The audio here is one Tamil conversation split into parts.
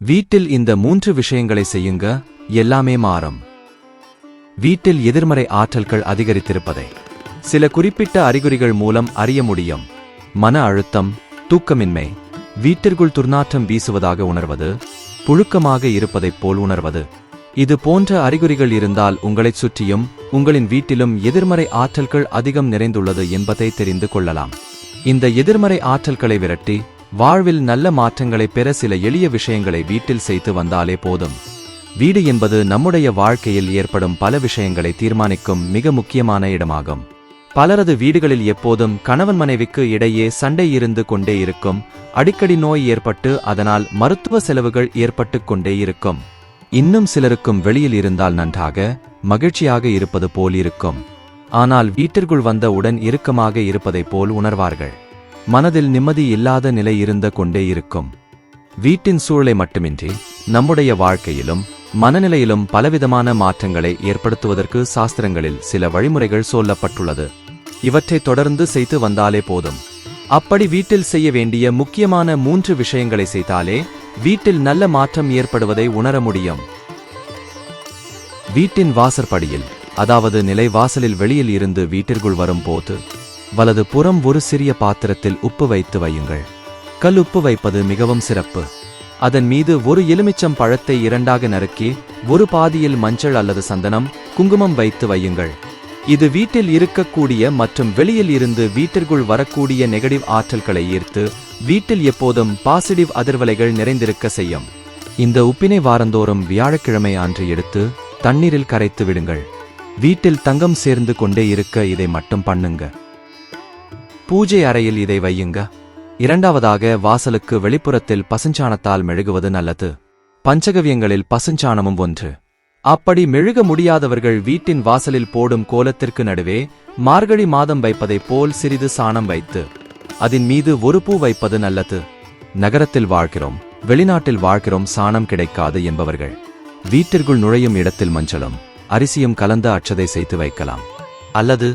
வீட்டில் இந்த மூன்று விஷயங்களை செய்யுங்க எல்லாமே மாறும். வீட்டில் எதிர்மறை ஆற்றல்கள் அதிகரித்திருப்பதை. சில குறிப்பிட்ட அறிகுறிகள் மூலம் அறிய முடியும். மன அழுத்தம் தூக்கமின்மை வீட்டிற்குள் துர்நாற்றம் வீசுவதாக உணர்வது புழுக்கமாக இருப்பதைப் போல் உணர்வது. இது போன்ற அறிகுறிகள் இருந்தால் உங்களைச் சுற்றியும் உங்களின் வீட்டிலும் எதிர்மறை ஆற்றல்கள் அதிகம் நிறைந்துள்ளது என்பதை தெரிந்து கொள்ளலாம். இந்த எதிர்மறை ஆற்றல்களை விரட்டி வாழ்வில் நல்ல மாற்றங்களை பெற சில எளிய விஷயங்களை வீட்டில் செய்து வந்தாலே போதும். வீடு என்பது நம்முடைய வாழ்க்கையில் ஏற்படும் பல விஷயங்களை தீர்மானிக்கும் மிக முக்கியமான இடமாகும். பலரது வீடுகளில் எப்போதும் கணவன் மனைவிக்கு இடையே சண்டை இருந்து கொண்டே இருக்கும். அடிக்கடி நோய் ஏற்பட்டு அதனால் மருத்துவ செலவுகள் ஏற்பட்டு கொண்டே இருக்கும். இன்னும் சிலருக்கும் வெளியில் இருந்தால் நன்றாக மகிழ்ச்சியாக இருப்பது போல் இருக்கும். ஆனால் வீட்டிற்குள் வந்த உடன் இறுக்கமாக இருப்பதைப் போல் உணர்வார்கள். மனதில் நிம்மதி இல்லாத நிலை இருந்த கொண்டே இருக்கும். வீட்டின் சூழலை மட்டுமின்றி நம்முடைய வாழ்க்கையிலும் மனநிலையிலும் பலவிதமான மாற்றங்களை ஏற்படுத்துவதற்கு சாஸ்திரங்களில் சில வழிமுறைகள் சொல்லப்பட்டுள்ளது. இவற்றை தொடர்ந்து செய்து வந்தாலே போதும். அப்படி வீட்டில் செய்ய வேண்டிய முக்கியமான மூன்று விஷயங்களை செய்தாலே வீட்டில் நல்ல மாற்றம் ஏற்படுவதை உணர முடியும். வீட்டின் வாசற்படியில் அதாவது நிலை வாசலில் வெளியில் இருந்து வீட்டிற்குள் வரும்போது வலது புறம் ஒரு சிறிய பாத்திரத்தில் உப்பு வைத்து வையுங்கள். கல் உப்பு வைப்பது மிகவும் சிறப்பு. அதன் மீது ஒரு எலுமிச்சம் பழத்தை இரண்டாக நறுக்கி ஒரு பாதியில் மஞ்சள் அல்லது சந்தனம் குங்குமம் வைத்து வையுங்கள். இது வீட்டில் இருக்கக்கூடிய மற்றும் வெளியில் இருந்து வீட்டிற்குள் வரக்கூடிய நெகட்டிவ் ஆற்றல்களை ஈர்த்து வீட்டில் எப்போதும் பாசிட்டிவ் அதிர்வலைகள் நிறைந்திருக்க செய்யும். இந்த உப்பினை வாரந்தோறும் வியாழக்கிழமை அன்று எடுத்து தண்ணீரில் கரைத்து விடுங்கள். வீட்டில் தங்கம் சேர்ந்து கொண்டே இருக்க இதை மட்டும் பண்ணுங்க. பூஜை அறையில் இதை வையுங்க. இரண்டாவதாக வாசலுக்கு வெளிப்புறத்தில் பசுஞ்சாணத்தால் மெழுகுவது நல்லது. பஞ்சகவியங்களில் பசுஞ்சாணமும் ஒன்று. அப்படி மெழுக முடியாதவர்கள் வீட்டின் வாசலில் போடும் கோலத்திற்கு நடுவே மார்கழி மாதம் வைப்பதைப் போல் சிறிது சாணம் வைத்து அதன் மீது ஒரு பூ வைப்பது நல்லது. நகரத்தில் வாழ்கிறோம் வெளிநாட்டில் வாழ்கிறோம் சாணம் கிடைக்காது என்பவர்கள். வீட்டிற்குள் நுழையும் இடத்தில் மஞ்சளும் அரிசியும் கலந்த அச்சதை செய்து வைக்கலாம். அல்லது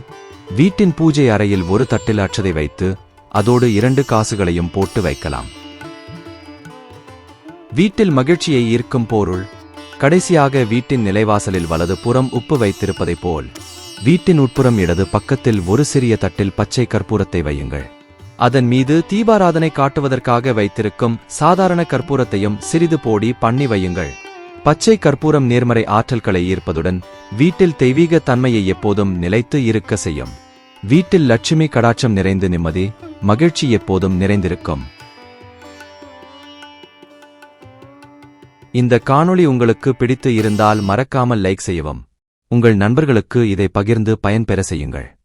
வீட்டின் பூஜை அறையில் ஒரு தட்டில் அச்சதை வைத்து அதோடு இரண்டு காசுகளையும் போட்டு வைக்கலாம். வீட்டில் மகிழ்ச்சியை ஈர்க்கும் பொருள் கடைசியாக வீட்டின் நிலைவாசலில் வலது புறம் உப்பு வைத்திருப்பதைப் போல் வீட்டின் உட்புறம் இடது பக்கத்தில் ஒரு சிறிய தட்டில் பச்சை கற்பூரத்தை வையுங்கள். அதன் மீது தீபாராதனை காட்டுவதற்காக வைத்திருக்கும் சாதாரண கற்பூரத்தையும் சிறிது போடி பண்ணி வையுங்கள். பச்சை கற்பூரம் நேர்மறை ஆற்றல்களை ஈர்ப்பதுடன் வீட்டில் தெய்வீக தன்மையை எப்போதும் நிலைத்து இருக்க செய்யும். வீட்டில் லட்சுமி கடாட்சம் நிறைந்து நிம்மதி மகிழ்ச்சி எப்போதும் நிறைந்திருக்கும். இந்த காணொளி உங்களுக்கு பிடித்து இருந்தால் மறக்காமல் லைக் செய்யவும். உங்கள் நண்பர்களுக்கு இதை பகிர்ந்து பயன்பெற செய்யுங்கள்.